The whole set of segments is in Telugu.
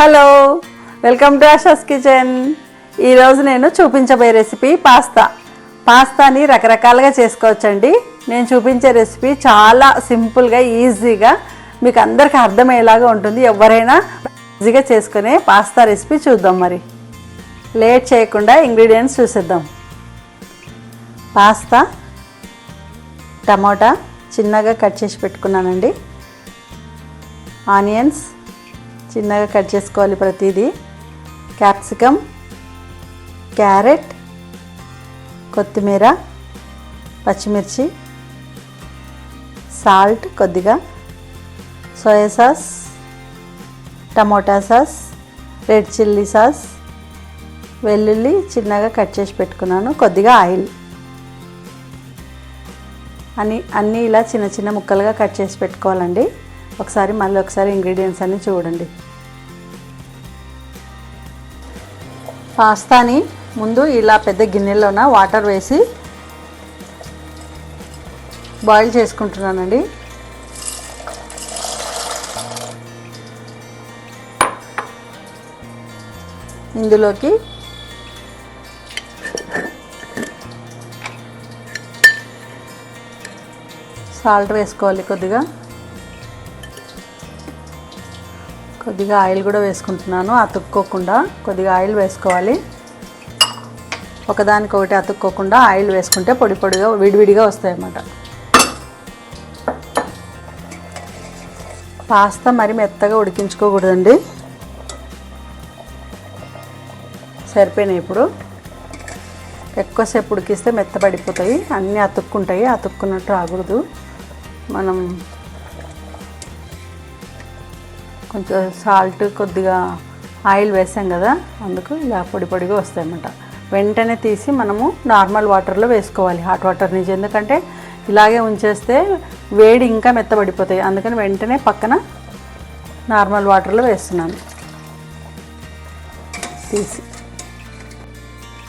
Hello welcome to Asha's kitchen. ఈరోజు నేను చూపించబోయే రెసిపీ పాస్తా. పాస్తాని రకరకాలుగా చేసుకోవచ్చండి. నేను చూపించే రెసిపీ చాలా సింపుల్గా ఈజీగా మీకు అందరికీ అర్థమయ్యేలాగా ఉంటుంది. ఎవరైనా ఈజీగా చేసుకునే పాస్తా రెసిపీ చూద్దాం మరి. లేట్ చేయకుండా ఇంగ్రీడియంట్స్ చూసేద్దాం. పాస్తా టమోటా చిన్నగా కట్ చేసి పెట్టుకున్నానండి. ఆనియన్స్ చిన్నగా కట్ చేసుకోవాలి ప్రతిదీ. క్యాప్సికమ్ క్యారెట్ కొత్తిమీర పచ్చిమిర్చి సాల్ట్ కొద్దిగా soya sauce tomato sauce red chilli sauce వెల్లుల్లి చిన్నగా కట్ చేసి పెట్టుకున్నాను కొద్దిగా ఆయిల్. అన్ని అన్నీ ఇలా చిన్న చిన్న ముక్కలుగా కట్ చేసి పెట్టుకోవాలండి. ఒకసారి మళ్ళీ ఒకసారి ఇంగ్రీడియంట్స్ అన్నీ చూడండి. పాస్తాని ముందు ఇలా పెద్ద గిన్నెలోన వాటర్ వేసి బాయిల్ చేసుకుంటున్నానండి. ఇందులోకి సాల్ట్ వేసుకోవాలి కొద్దిగా. కొద్దిగా ఆయిల్ కూడా వేసుకుంటున్నాను అతుక్కోకుండా కొద్దిగా ఆయిల్ వేసుకోవాలి. ఒకదానికొకటి అతుక్కోకుండా ఆయిల్ వేసుకుంటే పొడి పొడిగా విడివిడిగా వస్తాయి అన్నమాట పాస్తా మరి మెత్తగా ఉడికించుకోకూడదండి. సరిపోయినాయి ఇప్పుడు. ఎక్కువసేపు ఉడికిస్తే మెత్తబడిపోతాయి అన్నీ అతుక్కుంటాయి అతుక్కున్నట్టు రాకూడదు. మనం కొంచెం సాల్ట్ కొద్దిగా ఆయిల్ వేసాం కదా అందుకు ఇలా పొడి పొడిగా వస్తాయన్నమాట. వెంటనే తీసి మనము నార్మల్ వాటర్లో వేసుకోవాలి హాట్ వాటర్ నుంచి. ఎందుకంటే ఇలాగే ఉంచేస్తే వేడి ఇంకా మెత్తబడిపోతాయి. అందుకని వెంటనే పక్కన నార్మల్ వాటర్లో వేస్తున్నాను. తీసి.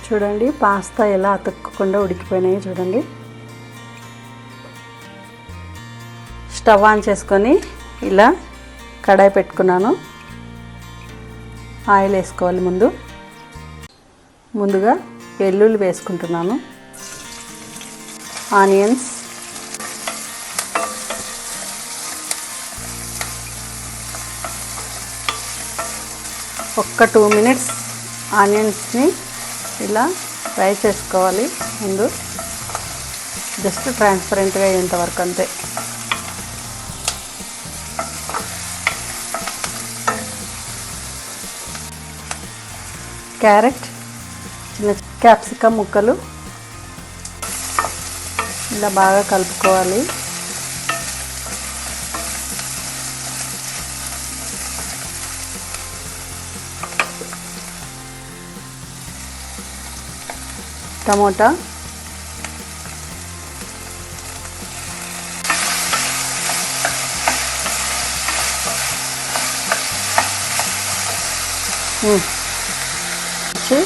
చూడండి పాస్తా ఎలా అతుక్కకుండా ఉడికిపోయినాయి చూడండి. స్టవ్ ఆన్ చేసుకొని ఇలా కడాయి పెట్టుకున్నాను. ఆయిల్ వేసుకోవాలి ముందు. ముందుగా వెల్లుల్లి వేసుకుంటున్నాను. ఆనియన్స్. ఒక్క టూ మినిట్స్ ఆనియన్స్ని ఇలా ఫ్రై చేసుకోవాలి ముందు. జస్ట్ ట్రాన్స్పరెంట్గా అయ్యేంత వరకు అంతే. క్యారెట్ చిన్న క్యాప్సికమ్ ముక్కలు ఇలా బాగా కలుపుకోవాలి టమోటా ఉమ్. వచ్చి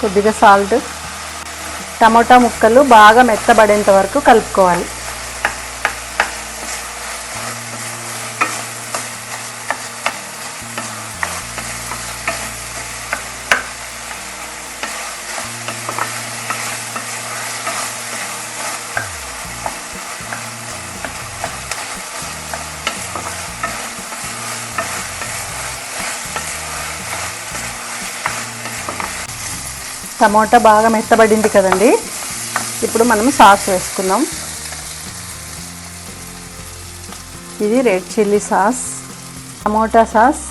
కొద్దిగా సాల్ట్ టమోటా ముక్కలు బాగా మెత్తబడేంత వరకు కలుపుకోవాలి. టమోటా బాగా మెత్తబడింది కదండి. ఇప్పుడు మనం సాస్ వేసుకుందాం. ఇది red chilli sauce tomato sauce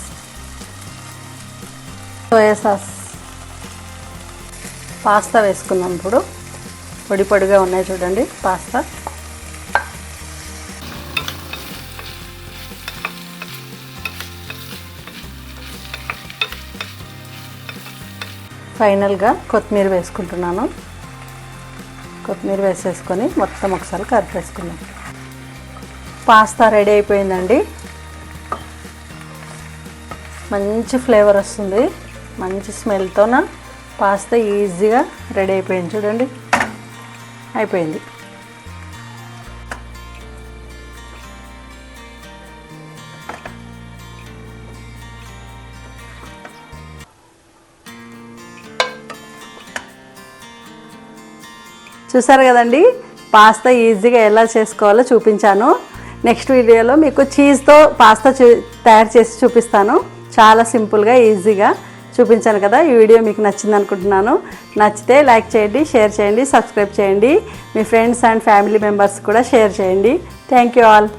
soya sauce. Pasta వేసుకుందాం ఇప్పుడు. పొడి పొడిగా ఉన్నాయి చూడండి పాస్తా. ఫైనల్గా కొత్తిమీర వేసుకుంటున్నాను. కొత్తిమీర వేసేసుకొని మొత్తం ఒకసారి కలిపేసుకుందాం. పాస్తా రెడీ అయిపోయిందండి. మంచి ఫ్లేవర్ వస్తుంది. మంచి స్మెల్తోన పాస్తా ఈజీగా రెడీ అయిపోయింది. చూడండి. అయిపోయింది. చూసారు కదండి? పాస్తా ఈజీగా ఎలా చేసుకోవాలో చూపించాను. నెక్స్ట్ వీడియోలో మీకు చీజ్తో పాస్తా చూ తయారు చేసి చూపిస్తాను. చాలా సింపుల్గా ఈజీగా చూపించాను కదా. ఈ వీడియో మీకు నచ్చింది అనుకుంటున్నాను. నచ్చితే లైక్ చేయండి షేర్ చేయండి సబ్స్క్రైబ్ చేయండి. మీ ఫ్రెండ్స్ అండ్ ఫ్యామిలీ మెంబర్స్ కూడా షేర్ చేయండి. Thank you all.